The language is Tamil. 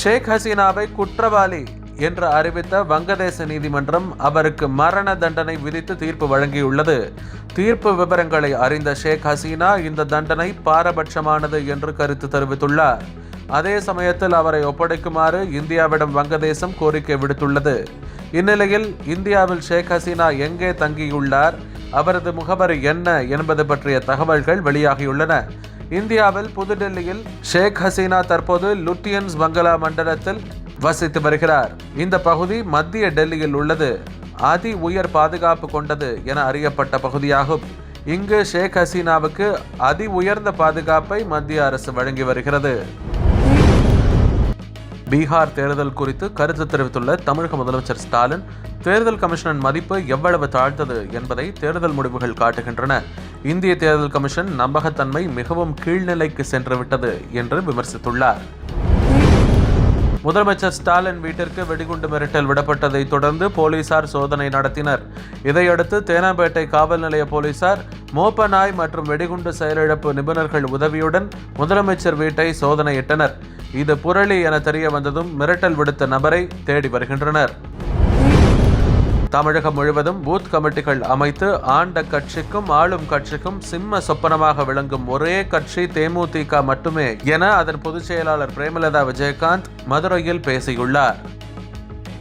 ஷேக் ஹசீனாவை குற்றவாளி என்று அறிவித்த வங்கதேச நீதிமன்றம் அவருக்கு மரண தண்டனை விதித்து தீர்ப்பு வழங்கியுள்ளது. தீர்ப்பு விவரங்களை அறிந்த ஷேக் ஹசீனா இந்த தண்டனை பாரபட்சமானது என்று கருத்து தெரிவித்துள்ளார். அதே சமயத்தில் அவரை ஒப்படைக்குமாறு இந்தியாவிடம் வங்கதேசம் கோரிக்கை விடுத்துள்ளது. இந்நிலையில் இந்தியாவில் ஷேக் ஹசீனா எங்கே தங்கியுள்ளார்? அவரது முகவரி என்ன என்பது பற்றிய தகவல்கள் வெளியாகியுள்ளன. இந்தியாவில் புதுடெல்லியில் ஷேக் ஹசீனா தற்போது லுட்டியன்ஸ் பங்களா மண்டலத்தில் வசித்து வருகிறார். இந்த பகுதி மத்திய டெல்லியில் உள்ளது. அதி உயர் பாதுகாப்பு கொண்டது என அறியப்பட்ட பகுதியாகும். இங்கு ஷேக் ஹசீனாவுக்கு அதி உயர்ந்த பாதுகாப்பை மத்திய அரசு வழங்கி வருகிறது. பீகார் தேர்தல் குறித்து கருத்து தெரிவித்துள்ள தமிழக முதலமைச்சர் ஸ்டாலின் தேர்தல் கமிஷனின் மதிப்பு எவ்வளவு தாழ்த்தது என்பதை தேர்தல் முடிவுகள் காட்டுகின்றன. இந்திய தேர்தல் கமிஷன் நம்பகத்தன்மை மிகவும் கீழ்நிலைக்கு சென்றுவிட்டது என்று விமர்சித்துள்ளார். முதலமைச்சர் ஸ்டாலின் வீட்டிற்கு வெடிகுண்டு மிரட்டல் விடப்பட்டதை தொடர்ந்து போலீசார் சோதனை நடத்தினர். இதையடுத்து தேனாம்பேட்டை காவல் நிலைய போலீசார் மோப்ப நாய் மற்றும் வெடிகுண்டு செயலிழப்பு நிபுணர்கள் உதவியுடன் முதலமைச்சர் வீட்டை சோதனையிட்டனர். இது புரளி என தெரிய வந்ததும் மிரட்டல் விடுத்த நபரை தேடி வருகின்றனர். தமிழகம் முழுவதும் பூத் கமிட்டிகள் அமைத்து ஆண்ட கட்சிக்கும் ஆளும் கட்சிக்கும் சிம்ம சொப்பனமாக விளங்கும் ஒரே கட்சி தேமுதிக மட்டுமே என அதன் பொதுச் செயலாளர் பிரேமலதா விஜயகாந்த் மதுரையில் பேசியுள்ளார்.